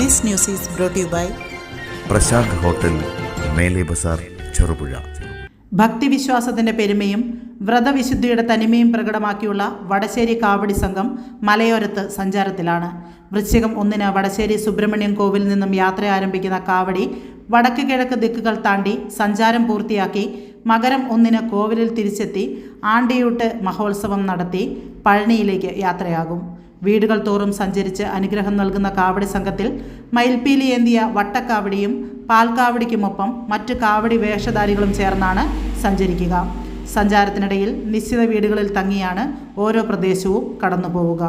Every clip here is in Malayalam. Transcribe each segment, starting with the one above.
This news is brought you by Prashant hotel Mele Bazar Cherupuzha. ഭക്തിവിശ്വാസത്തിന്റെ പെരുമയും വ്രതവിശുദ്ധിയുടെ തനിമയും പ്രകടമാക്കിയുള്ള Vadasseri കാവടി സംഘം മലയോരത്ത് സഞ്ചാരത്തിലാണ്. വൃശ്ചികം ഒന്നിന് വടശ്ശേരി സുബ്രഹ്മണ്യം കോവിൽ നിന്നും യാത്ര ആരംഭിക്കുന്ന കാവടി വടക്ക് കിഴക്ക് ദിക്കുകൾ താണ്ടി സഞ്ചാരം പൂർത്തിയാക്കി മകരം ഒന്നിന് കോവിലിൽ തിരിച്ചെത്തി ആണ്ടിയൂട്ട് മഹോത്സവം നടത്തി പഴനിയിലേക്ക് യാത്രയാകും. വീടുകൾ തോറും സഞ്ചരിച്ച് അനുഗ്രഹം നൽകുന്ന കാവടി സംഘത്തിൽ മയിൽപ്പീലി ഏന്തിയ വട്ടക്കാവടിയും പാൽക്കാവടിക്കുമൊപ്പം മറ്റ് കാവടി വേഷധാരികളും ചേർന്നാണ് സഞ്ചരിക്കുക. സഞ്ചാരത്തിനിടയിൽ നിശ്ചിത വീടുകളിൽ തങ്ങിയാണ് ഓരോ പ്രദേശവും കടന്നു പോവുക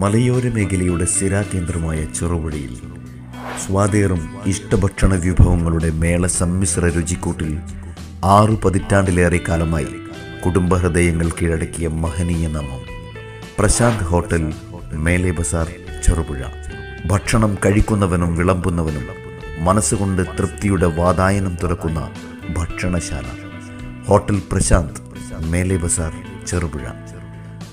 മലയോര മേഖലയുടെ സ്ഥിരാകേന്ദ്രമായ ചെറുപുഴയിൽ സ്വാതേറും ഇഷ്ടഭക്ഷണ വിഭവങ്ങളുടെ മേള സമ്മിശ്ര രുചിക്കൂട്ടിൽ ആറു പതിറ്റാണ്ടിലേറെ കാലമായി കുടുംബഹൃദയങ്ങൾ കീഴടക്കിയ മഹനീയ നാമം. പ്രശാന്ത് ഹോട്ടൽ മേലെ ബസാർ ചെറുപുഴ. ഭക്ഷണം കഴിക്കുന്നവനും വിളമ്പുന്നവനും മനസ്സുകൊണ്ട് തൃപ്തിയുടെ വാതായനം തുറക്കുന്ന ഭക്ഷണശാല. ഹോട്ടൽ പ്രശാന്ത് മേലെ ബസാർ ചെറുപുഴ.